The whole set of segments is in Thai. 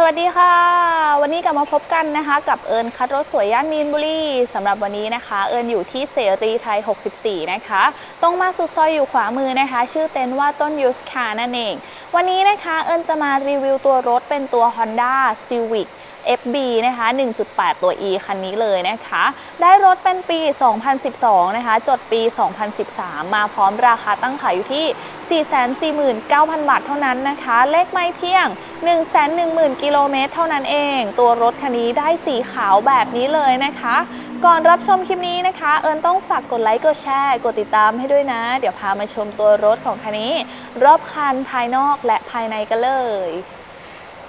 สวัสดีค่ะ วันนี้กลับมาพบกันนะคะ กับเอิญคัดรถสวยย่านมีนบุรีสำหรับวันนี้นะคะ เอิญอยู่ที่เสรีไทย 64 นะคะ ตรงมาสุดซอยอยู่ขวามือนะคะ ชื่อเต็นท์ว่าต้นยูสคานั่นเอง วันนี้นะคะเอิญจะมารีวิวตัวรถเป็นตัว Honda Civic FB นะคะ 1.8 ตัว E คันนี้เลยนะคะ ได้รถเป็นปี 2012 นะคะ จดปี 2013 มาพร้อมราคาตั้งขายอยู่ที่ 449,000 บาทเท่านั้นนะคะ เลขไม่เพียง 110,000 กิโลเมตรเท่านั้นเอง ตัวรถคันนี้ได้สีขาวแบบนี้เลยนะคะ ก่อนรับชมคลิปนี้นะคะ เอิญต้องฝากกดไลค์ กดแชร์ กดติดตามให้ด้วยนะ เดี๋ยวพามาชมตัวรถของคันนี้ รอบคันภายนอกและภายในกันเลย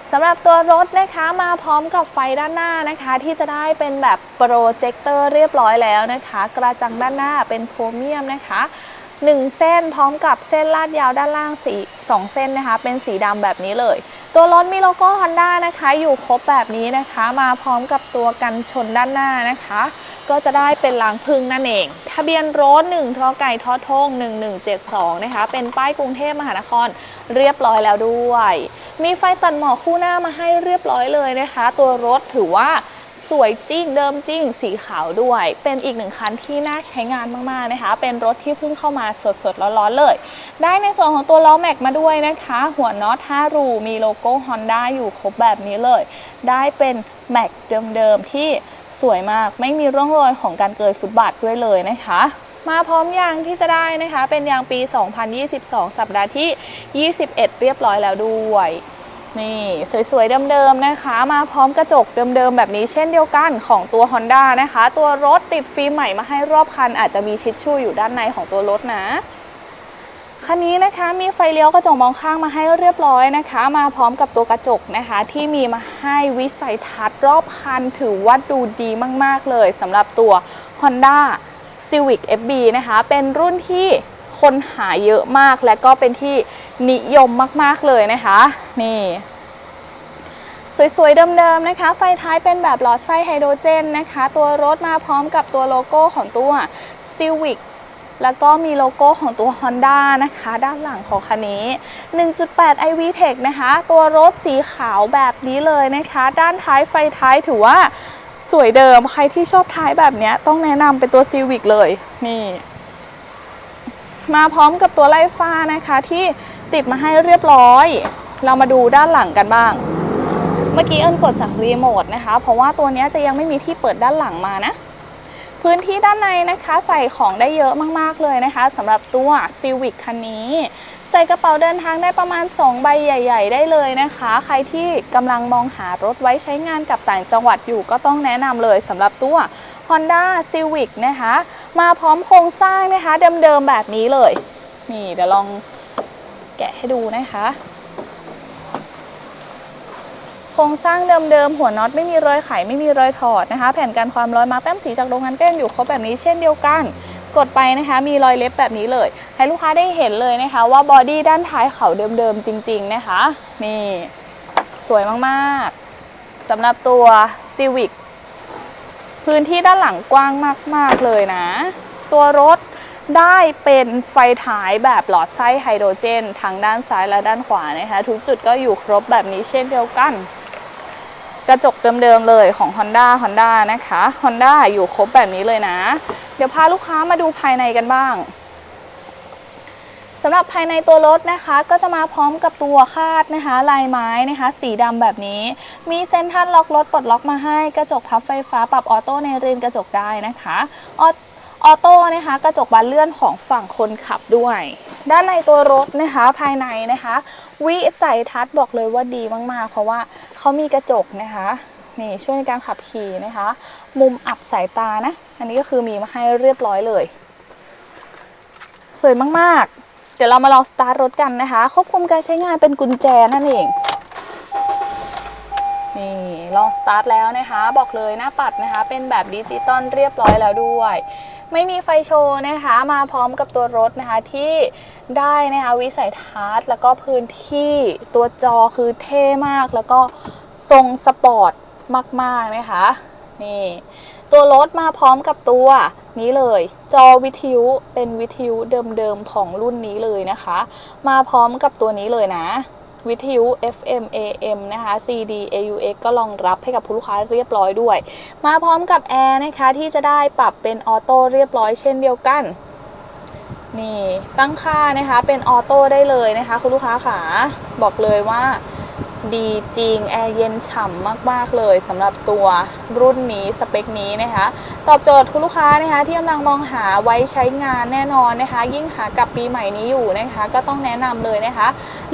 สำหรับตัวรถนะคะมาพร้อมกับไฟด้านหน้านะคะ ที่จะได้เป็นแบบโปรเจคเตอร์เรียบร้อยแล้วนะคะ กระจังด้านหน้าเป็นโครเมียมนะคะ 1 เส้นพร้อมกับเส้นลาดยาวด้านล่างสี2เส้นนะคะ เป็นสีดำแบบนี้เลย ตัวรถมีโลโก้ Honda นะคะ อยู่ครบแบบนี้นะคะ มาพร้อมกับตัวกันชนด้านหน้านะคะ ก็จะได้เป็นลางพึ่งนั่นเอง ทะเบียนรถ1ทอไก่ทอทง1172นะคะเป็นป้ายกรุงเทพมหานครเรียบร้อยแล้วด้วย มีไฟตัดหมอกคู่หน้ามาให้เรียบร้อยเลยนะคะ ตัวรถถือว่าสวยจริงเดิมจริงสีขาวด้วย เป็นอีกหนึ่งคันที่น่าใช้งานมากๆนะคะ เป็นรถที่เพิ่งเข้ามาสดๆร้อนๆเลย ได้ในส่วนของตัวล้อแม็กมาด้วยนะคะ หัวน็อต5รูมีโลโก้ Honda อยู่ครบแบบนี้เลย ได้เป็นแม็กเดิมๆที่สวยมากไม่มีร่องรอยของการเกยฟุตบาทด้วยเลยนะคะ มาพร้อมยางที่จะได้นะคะ เป็นยางปี 2022 สัปดาห์ที่ 21 เรียบร้อยแล้วด้วยนี่สวยๆเดิมๆนะคะ มาพร้อมกระจกเดิมๆแบบนี้เช่นเดียวกันของตัว Honda นะคะ ตัวรถติดฟิล์มใหม่มาให้รอบคัน อาจจะมีชิดชู่อยู่ด้านในของตัวรถนะคันนี้นะคะมีไฟเลี้ยวกระจกมองข้างมาให้เรียบร้อยนะคะ มาพร้อมกับตัวกระจกนะคะ ที่มีมาให้วิสัยทัศน์รอบคันถือว่าดูดีมากๆเลยสำหรับตัว Honda Civic FB นะคะ เป็นรุ่นที่คนหาเยอะมากและก็เป็นที่นิยมมากๆเลยนะคะ นี่สวยๆ เดิมๆ นะคะ ไฟท้ายเป็นแบบหลอดไส้ไฮโดรเจนนะคะ ตัวรถมาพร้อมกับตัวโลโก้ของตัว Civic แล้วก็มีโลโก้ของตัว Honda นะคะ ด้านหลังของคันนี้ 1.8 iV Tech นะคะ ตัวรถสีขาวแบบนี้เลยนะคะ ด้านท้ายไฟท้ายถือว่า สวยเดิมใครที่ชอบท้ายแบบนี้ต้องแนะนำเป็นตัว Civic เลยนี่มาพร้อมกับตัวไล่ฟ้านะคะที่ติดมาให้เรียบร้อย เรามาดูด้านหลังกันบ้าง เมื่อกี้เอิญกดจากรีโมทนะคะ เพราะว่าตัวนี้จะยังไม่มีที่เปิดด้านหลังมานะ พื้นที่ด้านในนะคะใส่ของได้เยอะมากๆเลยนะคะสำหรับตัว Civic คันนี้ ใส่กระเป๋าเดินทางได้ประมาณ 2 ใบใหญ่ ๆ ได้เลยนะคะ ใครที่กำลังมองหารถไว้ใช้งานกับต่างจังหวัดอยู่ก็ต้องแนะนำเลยสำหรับตัว Honda Civic นะคะ มาพร้อมโครงสร้างนะคะเดิมๆแบบนี้เลย นี่เดี๋ยวลองแกะให้ดูนะคะ โครงสร้างเดิมๆหัวน็อตไม่มีรอยไขไม่มีรอยถอดนะคะ แผ่นกันความร้อยมาแต้มสีจากโรงงานก็ยังอยู่ครบแบบนี้เช่นเดียวกัน กดไปนะคะ มีรอยเล็บแบบนี้เลย ให้ลูกค้าได้เห็นเลยนะคะ ว่าบอดี้ด้านท้ายเขาเดิมๆจริง ๆ นะคะ นี่สวยมากๆสำหรับตัว Civic พื้นที่ด้านหลังกว้างมาก ๆ เลยนะ ตัวรถได้เป็นไฟท้ายแบบหลอดไส้ไฮโดรเจนทั้งด้านซ้ายและด้านขวานะคะ ทุกจุดก็อยู่ครบแบบนี้เช่นเดียวกัน กระจกเดิมๆเลยของ Honda Honda นะคะ Honda อยู่ครบแบบนี้เลยนะ เดี๋ยวพาลูกค้ามาดูภายในกันบ้าง สำหรับภายในตัวรถนะคะก็จะมาพร้อมกับตัวคาดนะคะ ลายไม้นะคะ สีดำแบบนี้ มีเซ็นทรัลล็อกรถปลดล็อกมาให้กระจกพับไฟฟ้าปรับออโต้ในเรือนกระจกได้นะคะออออโต้นะคะกระจกบานเลื่อนของฝั่งคนขับด้วย ด้านในตัวรถนะคะภายในนะคะ วิสัยทัศน์บอกเลยว่าดีมากๆ เพราะว่าเขามีกระจกนะคะนี่ช่วยในการขับขี่นะคะ มุมอับสายตานะ อันนี้ก็คือมีมาให้เรียบร้อยเลย สวยมากๆ เดี๋ยวเรามาลองสตาร์ทรถกันนะคะ ควบคุมการใช้งานเป็นกุญแจนั่นเอง นี่ลองสตาร์ทแล้วนะคะ บอกเลยหน้าปัดนะคะ เป็นแบบดิจิตอลเรียบร้อยแล้วด้วย ไม่มีไฟโชว์นะคะ มาพร้อมกับตัวรถนะคะที่ได้นะคะวิสัยทัศน์แล้วก็พื้นที่ตัวจอคือเท่มากแล้วก็ทรงสปอร์ตมาก ๆ นะคะ นี่ ตัวรถมาพร้อมกับตัวนี้เลย จอวิทยุเป็นวิทยุเดิมๆของรุ่นนี้เลยนะคะ มาพร้อมกับตัวนี้เลยนะ วิทยุ FM AM นะคะ CD AUX ก็รองรับให้กับผู้ลูกค้าเรียบร้อยด้วย มาพร้อมกับแอร์นะคะที่จะได้ปรับเป็นออโต้เรียบร้อยเช่นเดียวกัน นี่ตั้งค่านะคะเป็นออโต้ได้เลยนะคะ คุณลูกค้าขาบอกเลยว่า ดีจริง แอร์เย็นฉ่ำมาก ๆ เลยสำหรับตัวรุ่นนี้สเปคนี้นะคะ ตอบโจทย์คุณลูกค้านะคะที่กำลังมองหาไว้ใช้งานแน่นอนนะคะ ยิ่งหากับปีใหม่นี้อยู่นะคะ ก็ต้องแนะนำเลยนะคะ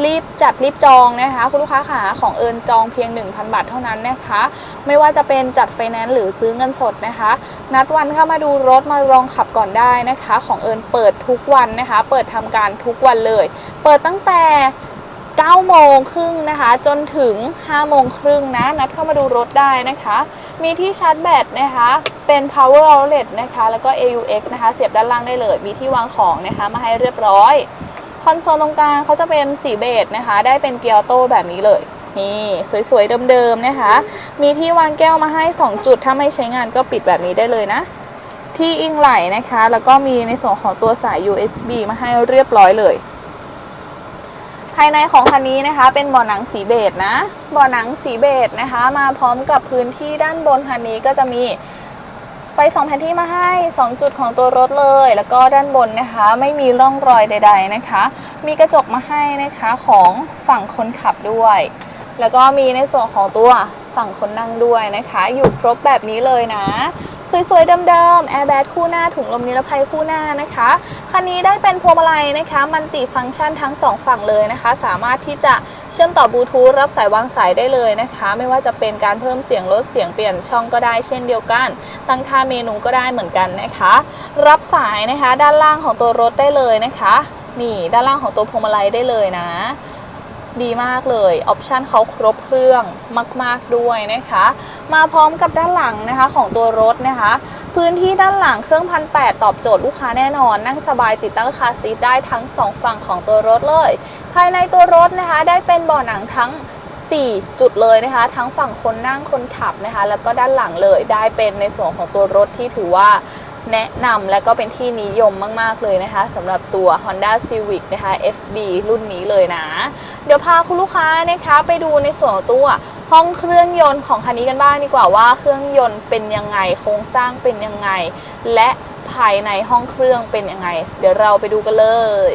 รีบจัดรีบจองนะคะ คุณลูกค้าขาของเอิญจองเพียง 1,000 บาทเท่านั้นนะคะ ไม่ว่าจะเป็นจัดไฟแนนซ์หรือซื้อเงินสดนะคะ นัดวันเข้ามาดูรถมาลองขับก่อนได้นะคะ ของเอิญเปิดทุกวันนะคะ เปิดทำการทุกวันเลย เปิดตั้งแต่ 9 โมงครึ่งนะคะ จนถึง 5 โมงครึ่งนะ นัดเข้ามาดูรถได้นะคะ มีที่ชาร์จแบตนะคะ เป็น power outlet นะคะ แล้วก็ AUX นะคะ เสียบด้านล่างได้เลย มีที่วางของนะคะ มาให้เรียบร้อย คอนโซลตรงกลางเขาจะเป็นสีเบจนะคะ ได้เป็นเกียร์โต้แบบนี้เลย นี่สวยๆเดิมๆนะคะ มีที่วางแก้วมาให้ 2 จุด ถ้าไม่ใช้งานก็ปิดแบบนี้ได้เลยนะ ที่อิงไหลนะคะ แล้วก็มีในส่วนของตัวสาย USB มาให้เรียบร้อยเลย ภายในของคันนี้นะคะเป็นเบาะหนังสีเบจนะเบาะหนังสีเบจนะคะ มาพร้อมกับพื้นที่ด้านบนคันนี้ก็จะมีไฟสองแผ่นที่มาให้ 2 จุดของตัวรถเลย แล้วก็ด้านบนนะคะ ไม่มีร่องรอยใด ๆนะคะ มีกระจกมาให้นะคะของฝั่งคนขับด้วย แล้วก็มีในส่วนของตัวฝั่งคนนั่งด้วยนะคะ อยู่ครบแบบนี้เลยนะ สวยๆเดิมๆแอร์แบ็คู่หน้าถุงลมนิรภัยคู่หน้านะคะคันนี้ได้เป็นพวงมาลัยนะคะมันติฟังก์ชันทั้ง 2 ฝั่งเลยนะคะ สามารถที่จะเชื่อมต่อบลูทูธรับสายวางสายได้เลยนะคะ ไม่ว่าจะเป็นการเพิ่มเสียงลดเสียงเปลี่ยนช่องก็ได้เช่นเดียวกัน ตั้งค่าเมนูก็ได้เหมือนกันนะคะ รับสายนะคะด้านล่างของตัวรถได้เลยนะคะ นี่ด้านล่างของตัวพวงมาลัยได้เลยนะ ดีมากเลย ออปชันเขาครบเครื่องมาก ๆด้วยนะคะ มาพร้อมกับด้านหลังนะคะของตัวรถนะคะ พื้นที่ด้านหลังเครื่องพันแตอบโจทย์ลูกค้าแน่นอน นั่งสบายติดตั้งคาซีทได้ทั้ง 2 ฝั่งของตัวรถเลย ภายในตัวรถนะคะ ได้เป็นเบาะหนังทั้ง4 จุดเลยนะคะ ทั้งฝั่งคนนั่งคนขับนะคะ แล้วก็ด้านหลังเลยได้เป็นในส่วนของตัวรถที่ถือว่า แนะนำและก็เป็นที่นิยมมาก ๆ เลยนะคะสำหรับตัว Honda Civic นะคะ FB รุ่นนี้เลยนะ เดี๋ยวพาคุณลูกค้านะคะไปดูในส่วนของตัวห้องเครื่องยนต์ของคันนี้กันบ้างดีกว่าว่าเครื่องยนต์เป็นยังไงโครงสร้างเป็นยังไง และภายในห้องเครื่องเป็นยังไง เดี๋ยวเราไปดูกันเลย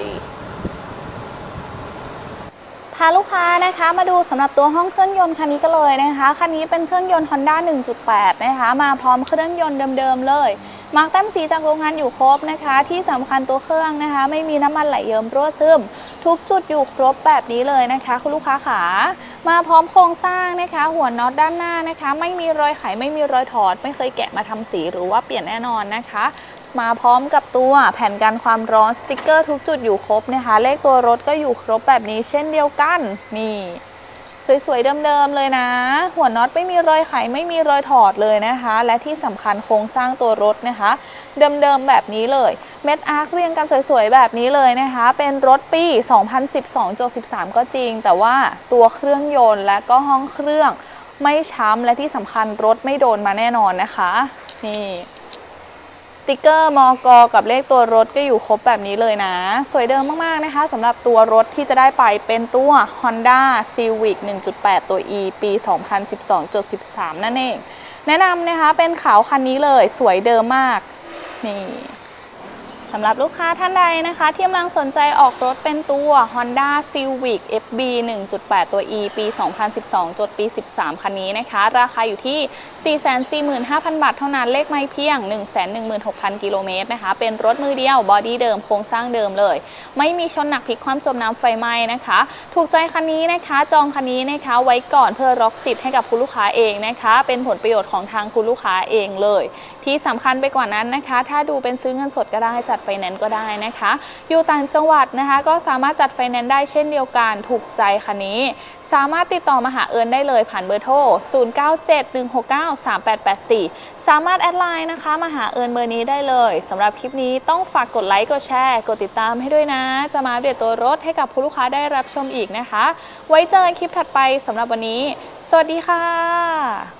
พาลูกค้านะคะมาดูสำหรับตัวห้องเครื่องยนต์คันนี้กันเลยนะคะคันนี้เป็นเครื่องยนต์ Honda 1.8 นะคะมาพร้อมเครื่องยนต์เดิมๆเลย มาร์กแต้มสีจากโรงงานอยู่ครบนะคะ ที่สำคัญตัวเครื่องนะคะ ไม่มีน้ำมันไหลเยิ้มรั่วซึม ทุกจุดอยู่ครบแบบนี้เลยนะคะ คุณลูกค้าขามาพร้อมโครงสร้างนะคะ หัวน็อตด้านหน้านะคะ ไม่มีรอยไขไม่มีรอยถอด ไม่เคยแกะมาทำสีหรือว่าเปลี่ยนแน่นอนนะคะ มาพร้อมกับตัวแผ่นกันความร้อนสติกเกอร์ทุกจุดอยู่ครบนะคะ เลขตัวรถก็อยู่ครบแบบนี้เช่นเดียวกันนี่ สวยๆเดิมๆเลยนะ หัวน็อตไม่มีรอยไขไม่มีรอยถอดเลยนะคะ และที่สำคัญโครงสร้างตัวรถนะคะเดิมๆแบบนี้เลยเม็ดอาร์คเรียงกันสวยๆแบบนี้เลยนะคะ เป็นรถปี 2012-13 ก็จริง แต่ว่าตัวเครื่องยนต์และก็ห้องเครื่องไม่ช้ำและที่สำคัญรถไม่โดนมาแน่นอนนะคะ นี่ สติกเกอร์มอกกับเลขตัวรถก็อยู่ครบแบบนี้เลยนะ สวยเดิมมาก ๆ นะคะสำหรับตัวรถที่จะได้ไปเป็นตัว Honda Civic 1.8 ตัว E ปี 2012.13 นั่นเอง แนะนำนะคะเป็นขาวคันนี้เลยสวยเดิมมาก นี่ สำหรับลูกค้าท่านใดนะคะ ที่กำลังสนใจออกรถเป็นตัว Honda Civic FB 1.8 ตัว E ปี 2012 จดปี 13 คันนี้นะคะ ราคาอยู่ที่ 445,000 บาทเท่านั้นเลขไม่เพียง 116,000 กิโลเมตรนะคะ เป็นรถมือเดียวบอดี้เดิมโครงสร้างเดิมเลย ไม่มีชนหนักพลิกความจมน้ำไฟไหม้นะคะ ถูกใจคันนี้นะคะจองคันนี้นะคะไว้ก่อนเพื่อล็อกสิทธิ์ให้กับคุณลูกค้าเองนะคะ เป็นผลประโยชน์ของทางคุณลูกค้าเองเลย ที่สำคัญไปกว่านั้นนะคะ ถ้าดูเป็นซื้อเงินสดก็ได้จัดดไฟแนนซ์ก็ได้นะคะ อยู่ต่างจังหวัดนะคะ ก็สามารถจัดไฟแนนซ์ได้เช่นเดียวกันถูกใจคันนี้ สามารถติดต่อมาหาเอิญได้เลยผ่านเบอร์โทร 0971693884 สามารถแอดไลน์นะคะมาหาเอิญเบอร์นี้ได้เลยสำหรับคลิปนี้ต้องฝากกดไลค์กดแชร์กดติดตามให้ด้วยนะ จะมาอัปเดตตัวรถให้กับผู้ลูกค้าได้รับชมอีกนะคะ ไว้เจอกันคลิปถัดไปสำหรับวันนี้ สวัสดีค่ะ